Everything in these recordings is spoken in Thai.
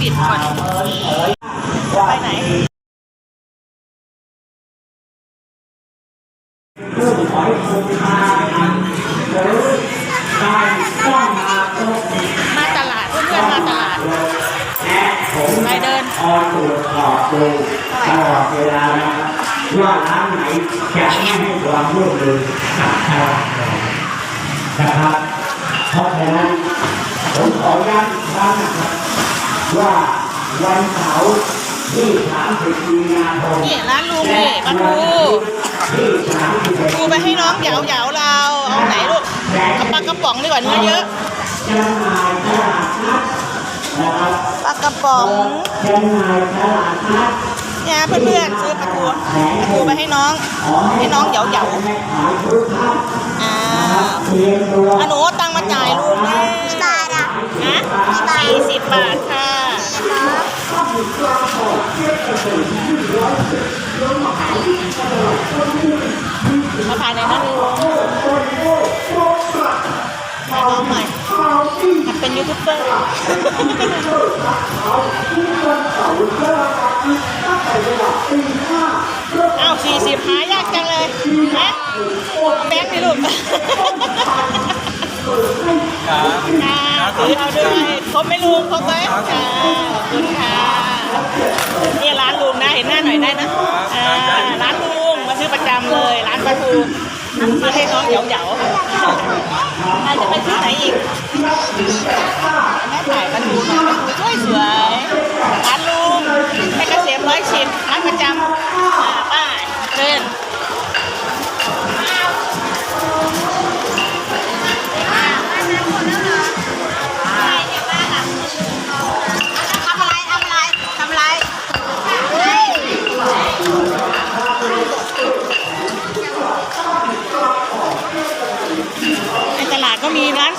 ปิดก่อนไปไหนมาตลาดเพื่อนๆมาตลาดไปเดินคอยตรวจสอบดูตลอดเวลานะครับว่าร้านไหนจะไม่ให้ความร่วมมือกับตลาดเรานะครับเพราะฉะนั้นผมขอย้ำอีกครั้งนะครับ ว่าวันเสาร์ที่30มีนาคมนี่ร้านลุงนี่ปลาทูที่31ดูไปให้น้องเหยาเหยาๆเรา เอาไหนลูกเอาปลากระป๋องดีกว่าเนื้อเยอะจำหน่ายตลาดนัดนะครับปลากระป๋องจำหน่ายตลาดนัดเนี่ยเพื่อนๆซื้อปลาทูปลาทูไปให้น้องขอให้น้องเหยาเหยาให้ขายทุกท่านๆอ่าเตรียมตัวอะหนูเอาตังค์มา จ่ายลุงนี่กี่บาทอะฮะสี่สิบบาทค่ะมาถ่ายในอยนั้นถ่ายน้องหน่อยหัดเป็นยูทูบเบอร์อ้าวสี่สิบหายากจังเลยฮะแบงค์นี่ลูกค่ะถือเอาด้วย ครบไหมลุงครบไหมค่ะขอบคุณค่ะนี่ร้านลุงนะเห็นหน้าหน่อยได้นะอ่าร้านลุงมาซื้อประจำเลย ร้านปลาทูมาให้น้องเหยาเหยาๆอาจจะไปที่ไหนอีกแม่ถ่ายปลาทูปลาทูสวยสวย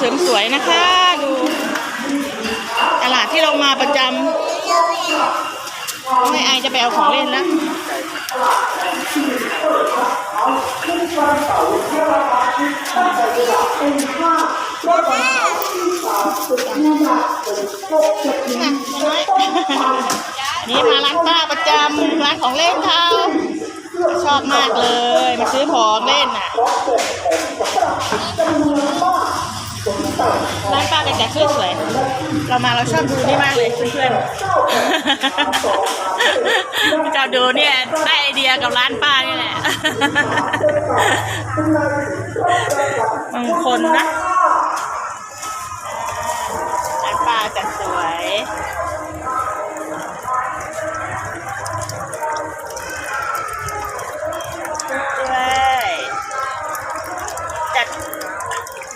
เสริมสวยนะคะ ดู ตลาดที่เรามาประจำไม่ไอายจะไปเอาของเล่นแล้วนี่มาร้านป้าประจำร้านของเล่นเขาชอบมากเลย มาซื้อของเล่นน่ะ ร้านป้ากันแต่เสื้อสวยเรามาเราชอบดูนี่มากเลยเพื่อนๆจะดูเนี่ยได้ไอเดียกับร้านป้านี่แหละบางคนนะร้านป้าจัดสวย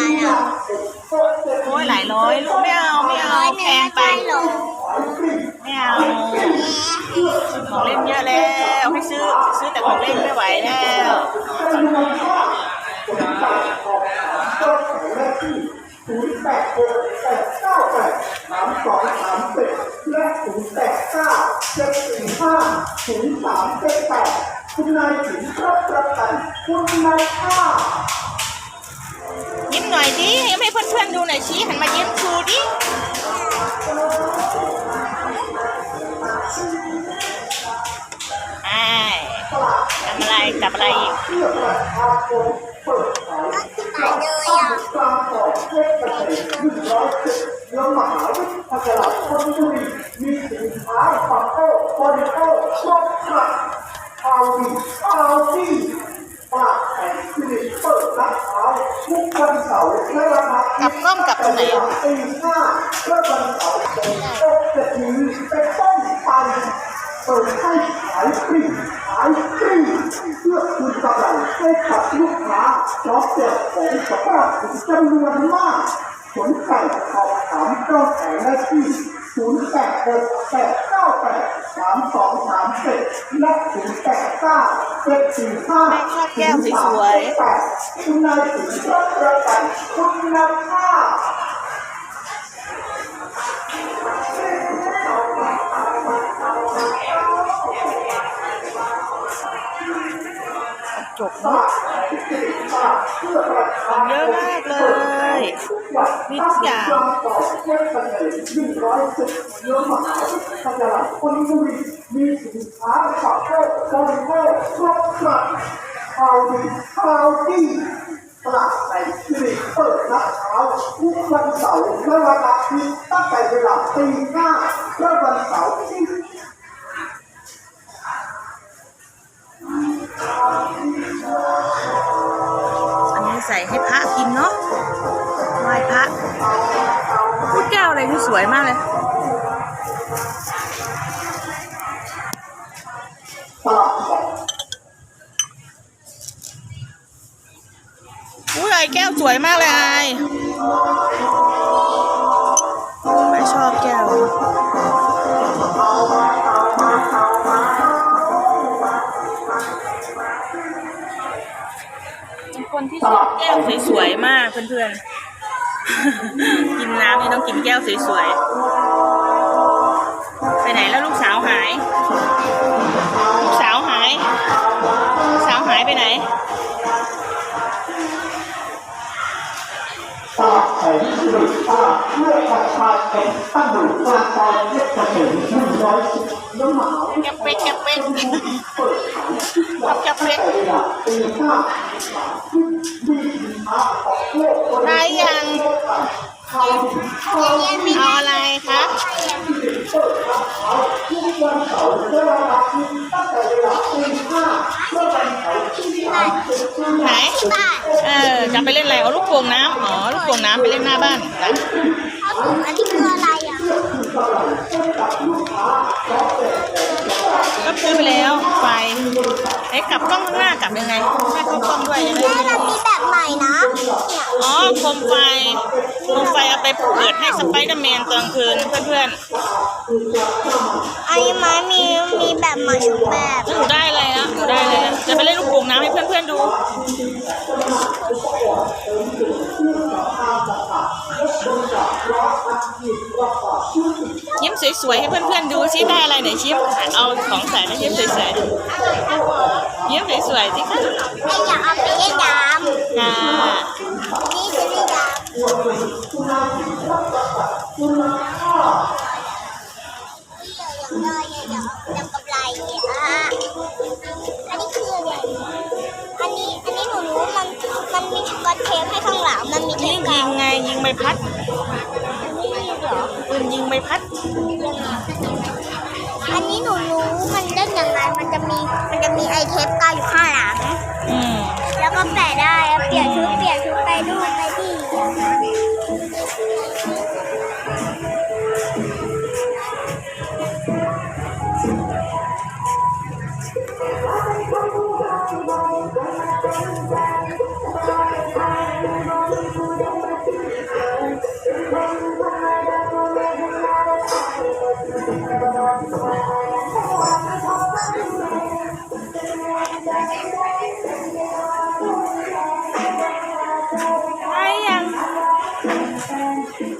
กี่ะโอ้ยหลายร้อยลูกไม่เอาไม่เอาแพงไปไม่เอาของเล่นเยอะแล้วให้ซื้อซื้อแต่ของเล่นไม่ไหวแล้วศูนย์แปดหกแปดเก้าแปดสามสองสามสิบและศูนย์แปดเก้าเจ็ดสี่ห้าศูนย์สามเจ็ดแปดคุณนายถึงรับประกันคุณนายค่า ยิ้มหน่อยดิให้เพื่อนๆดูหน่อยชี้หันมายิ้มชูดิไอ้ทำอะไรจับอะไรอีกเอางต่อเทศเกษตรหนึ่งร้อยสิบแล้วมหาวิทยาลัยธนบุรีมีสินค้าฟังโอ้บริโภคครบครันเอาดีเอาดีปากแข่งคลินิกเปิดรับเช้าทุ กวันเสาร์และราคากลับกล้องกลับตรงไหนอะตีห้าเพื่อวันเสาร์เป็นโอกจะถือเป็นต้นไปเปิดให้ขายฟรีขายฟรีเพื่อคุณกำไรให้กับลูกค้าซอฟต์แวร์ของสภาพถึงจำนวนมากสนใจสอบถามเจ้าของได้ที่ 0 8 6 8 9 8 3 2 3 7และ0 8 9 7 4 5แม่ชอดแก้วสวยๆคุณนายถึงรับประกันคุณภาพจบเนาะ ของเยอะมากเลยมีทุกอย่างมีสินค้าขับเคลื่อนบริโภคครบครันข่าวดีข่าวดีตลาดในสิริเปิดนัดเช้าทุกวันเสาร์และวันอาทิตย์ตั้งแต่เวลาตีห้าและวันเสาร์ที่อัน ใส่ให้พระกินเนาะไหว้พระพูดแก้วอะไรที่สวยมากเลยอุ้ยไอ้แก้วสวยมากเลยไอ แก้วสวยๆมากเพื่อนๆ กินน้ำนี่ต้องกินแก้วสวยๆ ไปไหนแล้วลูกสาวหาย ลูกสาวหาย ลูกสาวหายไปไหน ตลาดแห่งสิริตลาเพื่อประชาชนตั้งอยู่กลางซอยเพชรเกษมหนึ่งร้อยสิบน้ำหนาวแกะเป็ดแกะเป็ดเปิดขายทุกวันแกะเป็ดแต่เวลาตีห้าสามทุ่มมีสินค้าของโลกคนได้ยังข่าวดีข่าเอาอะไรคะเปิดขายทุกวันเสาร์และวันอาตั้งแต่เวลาตีห้าเมื่อวันเสาร์ที่ไหนเออจะไปเล่นอะไรเอาลูกโป่งน้ำอ๋อ ลูกโป่งน้ำไปเล่นหน้าบ้านเอาถุงอันนี้คืออะไรอะก็ซื้อไปแล้วไฟเอ๊ะกลับกล้องข้างหน้ากลับยังไงให้เข้ากล้องด้วยจะได้แม่มันมีแบบใหม่นะเนี่ยอ๋อโคมไฟโคมไฟเอาไปเปิดให้สไปเดอร์แมนตอนกลางคืนเพื่อนอันนี้มันมีมีแบบใหม่ทุกแบบๆหนูได้เลยนะหนูได้เลยนะจะไปเล่นลูกโป่งน้ำให้เพื่อนๆดู ยิ้มสวยๆให้เพื่อนๆดูซิได้อะไรไหนชิมเอาของใส่แล้วยิ้มสวยๆยิ้มสวยๆสิคะไออยากเอาไปเล่นน้ค่ะำนี่คือเล่นน้ำได้เดี๋ยวเดี๋ยวกำไรเนี่ยอะอันนี้คืออะไรอันนี้ อันนี้หนูรู้มัน มันมีสกอตเทปให้ข้างหลัง มันมีเทนี่ปยิกางวไงยิงใบพัดอันนี้ เหรอปืนยิงใบพัด อันนี้หนูรู้มันเล่นยังไงมันจะมีมันจะมีไอเทปกาวอยู่ข้างหลัง อืมแล้วก็แปะได้เปลี่ยนชุดเปลี่ยนชุดไปดูนไปที่ ได้ยัง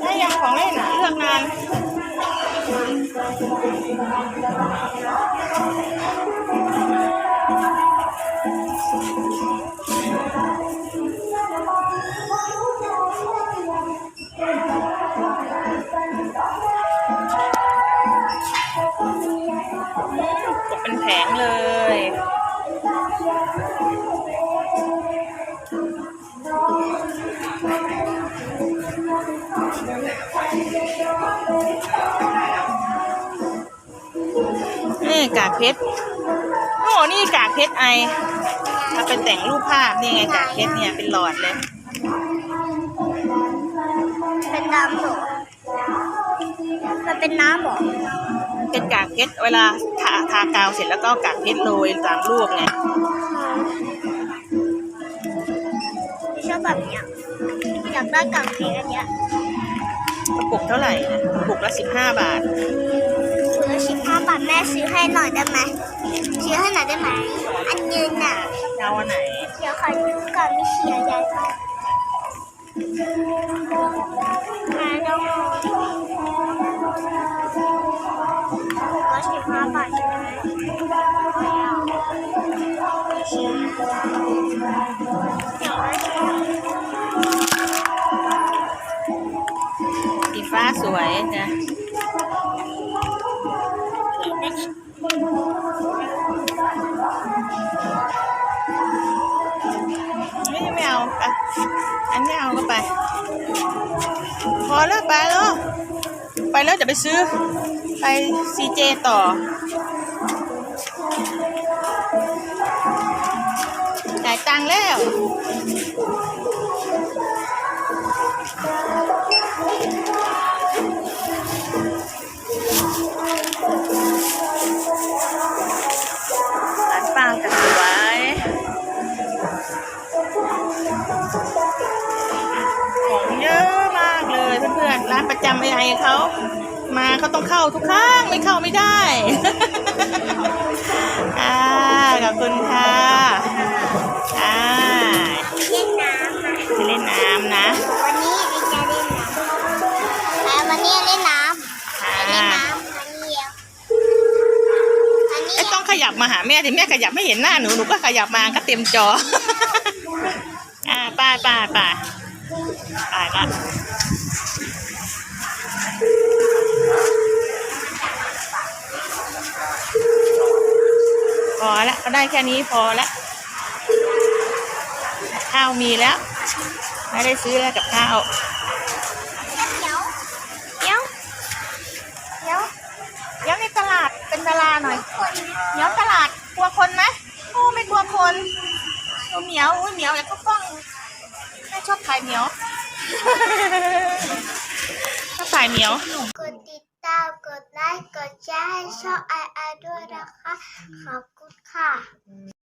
ได้ยังของเล่นอะเลือกนาน กากเพชรโอ้นี่กากเพชรไอเอาไปแต่งรูปภาพนี่ไงกากเพชรเนี่ยเป็นหลอดเลย เป็นน้ำเหรอมันเป็นน้ำเหรอเป็นกากเพชรเวลาทาทากาวเสร็จแล้วก็เอากากเพชรโรยตามรูปไงากได้กล่องสีอันเนี้ยกระปุกเท่าไหร่นะกระปุกละสิบห้าบาทซื้อ สิบห้าบาทแม่ซื้อให้หน่อยได้ไหมซื้อให้หน่อยได้ไหมอันยืนน่ะเอาอันไหนเดี๋ยวขอดูก่อนไม่เชียร์ยายก่อนมาดูก็สิบห้าบาทใช่ไหมไม่เอาไม่เชียร์เดี๋ยวนะสีฟ้าสวยจ้ะ มไม่ไม่เอาไปอันไม่เอาก็ไป พอแล้วไปแล้วไปแล้วจะไปซื้อ ไปซีเจต่อจ่ายตังค์แล้วานประจำไอเขามาเขาต้องเข้าทุกครั้งไม่เข้าไม่ได้อ่าขอบคุณค่ะอ่าเล่นน้ำนะไปเล่นน้ำนะ วันนี้ไอ้จะเล่นน้ำแต่วันนี้เล่นน้ำอ่าเล่นน้ำอันนี้เดียวอันนี้ไม่ต้องขยับมาหาแม่ที่แม่ขยับไม่เห็นหน้าหนูหนูก็ขยับมาก็เต็มจอ อ่าไป้าป้าป้าไปละพอแล้วก็ ได้แค่นี้พอแล้วข้าวมีแล้ว ไม่ได้ซื้อแล้วกับข้าวเดี๋ยวเดี๋ยวเดี๋ยวเดี๋ยวในตลาดเป็นดาราหน่อยคนเหมียวตลาดกลัวคนไหมโอ้ไม่กลัวคนโอ้เหมียวอุ้ยเหมียวอยากเข้ากล้องแม่ชอบถ่ายเหมียวชอบถ่ายเหมียวกดติดตามกดไลค์กดแชร์ให้ช่องไอไอด้วยนะคะขอบคุณ ค่ะ